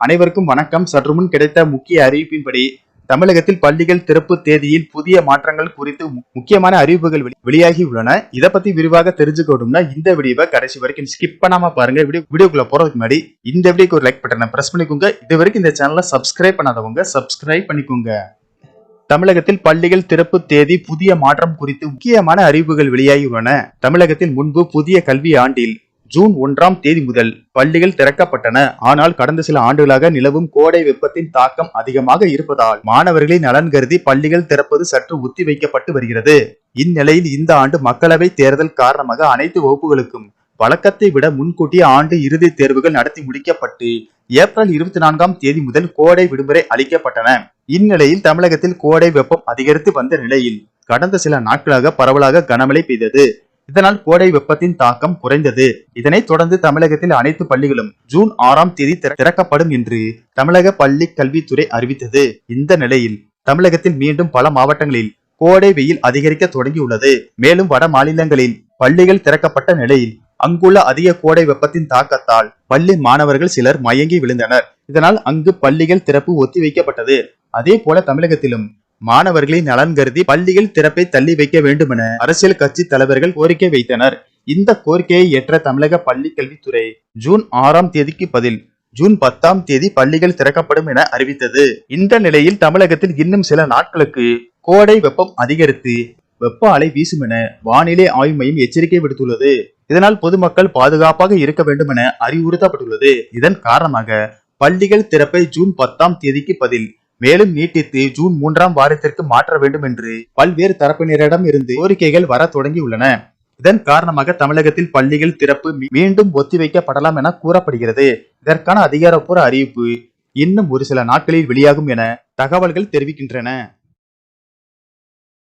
அனைவருக்கும் வணக்கம். சற்று முன் கிடைத்த முக்கிய அறிவிப்பின்படி தமிழகத்தில் பள்ளிகள் திறப்பு தேதியில் புதிய மாற்றங்கள் குறித்து முக்கியமான அறிவிப்புகள் வெளி- வெளியாகி உள்ளன. இதை பத்தி விரிவாக தெரிஞ்சுக்கணும்னா இந்த வீடியோவை கடைசி வரைக்கும் ஸ்கிப் பண்ணாம பாருங்க. வீடியோ வீடியோக்குள்ள போறதுக்கு முன்னாடி இந்த வீடியோக்கு ஒரு லைக் பட்டனை பிரஸ் பண்ணிக்கோங்க. இது வரைக்கும் இந்த சேனலை சப்ஸ்கிரைப் பண்ணாதவங்க சப்ஸ்கிரைப் பண்ணிக்கோங்க. தமிழகத்தில் பள்ளிகள் திறப்பு தேதி புதிய மாற்றம் குறித்து முக்கியமான அறிவிப்புகள் வெளியாகி உள்ளன. தமிழகத்தில் முன்பு புதிய கல்வி ஆண்டில் ஜூன் ஒன்றாம் தேதி முதல் பள்ளிகள் திறக்கப்பட்டன. ஆனால் கடந்த சில ஆண்டுகளாக நிலவும் கோடை வெப்பத்தின் தாக்கம் அதிகமாக இருப்பதால் மாணவர்களின் நலன் கருதி பள்ளிகள் திறப்பது சற்று ஒத்திவைக்கப்பட்டு வருகிறது. இந்நிலையில் இந்த ஆண்டு மக்களவை தேர்தல் காரணமாக அனைத்து வகுப்புகளுக்கும் வழக்கத்தை விட முன்கூட்டிய ஆண்டு இறுதித் தேர்வுகள் நடத்தி முடிக்கப்பட்டு ஏப்ரல் இருபத்தி நான்காம் தேதி முதல் கோடை விடுமுறை அளிக்கப்பட்டன. இந்நிலையில் தமிழகத்தில் கோடை வெப்பம் அதிகரித்து வந்த நிலையில் கடந்த சில நாட்களாக பரவலாக கனமழை பெய்தது. இதனால் கோடை வெப்பத்தின் தாக்கம் குறைந்தது. இதனைத் தொடர்ந்து தமிழகத்தில் அனைத்து பள்ளிகளும் ஜூன் ஆறாம் தேதி திறக்கப்படும் என்று தமிழக பள்ளி கல்வித்துறை அறிவித்தது. இந்த நிலையில் தமிழகத்தில் மீண்டும் பல மாவட்டங்களில் கோடை வெயில் அதிகரிக்க தொடங்கியுள்ளது. மேலும் வட மாநிலங்களில் பள்ளிகள் திறக்கப்பட்ட நிலையில் அங்குள்ள அதிக கோடை வெப்பத்தின் தாக்கத்தால் பள்ளி மாணவர்கள் சிலர் மயங்கி விழுந்தனர். இதனால் அங்கு பள்ளிகள் திறப்பு ஒத்திவைக்கப்பட்டது. அதே போல தமிழகத்திலும் மாணவர்களின் நலன் கருதி பள்ளிகள் திறப்பை தள்ளி வைக்க வேண்டும் என அரசியல் கட்சி தலைவர்கள் கோரிக்கை வைத்தனர். இந்த கோரிக்கையை ஏற்ற தமிழக பள்ளி கல்வித்துறை ஜூன் ஆறாம் தேதிக்கு பதில் ஜூன் பத்தாம் தேதி பள்ளிகள் திறக்கப்படும் என அறிவித்தது. இந்த நிலையில் தமிழகத்தில் இன்னும் சில நாட்களுக்கு கோடை வெப்பம் அதிகரித்து வெப்ப அலை வீசும் என வானிலை ஆய்வு மையம் எச்சரிக்கை விடுத்துள்ளது. இதனால் பொதுமக்கள் பாதுகாப்பாக இருக்க வேண்டும் என அறிவுறுத்தப்பட்டுள்ளது. இதன் காரணமாக பள்ளிகள் திறப்பை ஜூன் பத்தாம் தேதிக்கு பதில் மேலும் நீட்டித்து ஜூன் மூன்றாம் வாரத்திற்கு மாற்ற வேண்டும் என்று பல்வேறு தரப்பினரிடம் இருந்து கோரிக்கைகள் வர தொடங்கியுள்ளன இதன் காரணமாக தமிழகத்தில் பள்ளிகள் திறப்பு மீண்டும் ஒத்திவைக்கப்படலாம் என கூறப்படுகிறது. இதற்கான அதிகாரப்பூர்வ அறிவிப்பு இன்னும் ஒரு சில நாட்களில் வெளியாகும் என தகவல்கள் தெரிவிக்கின்றன.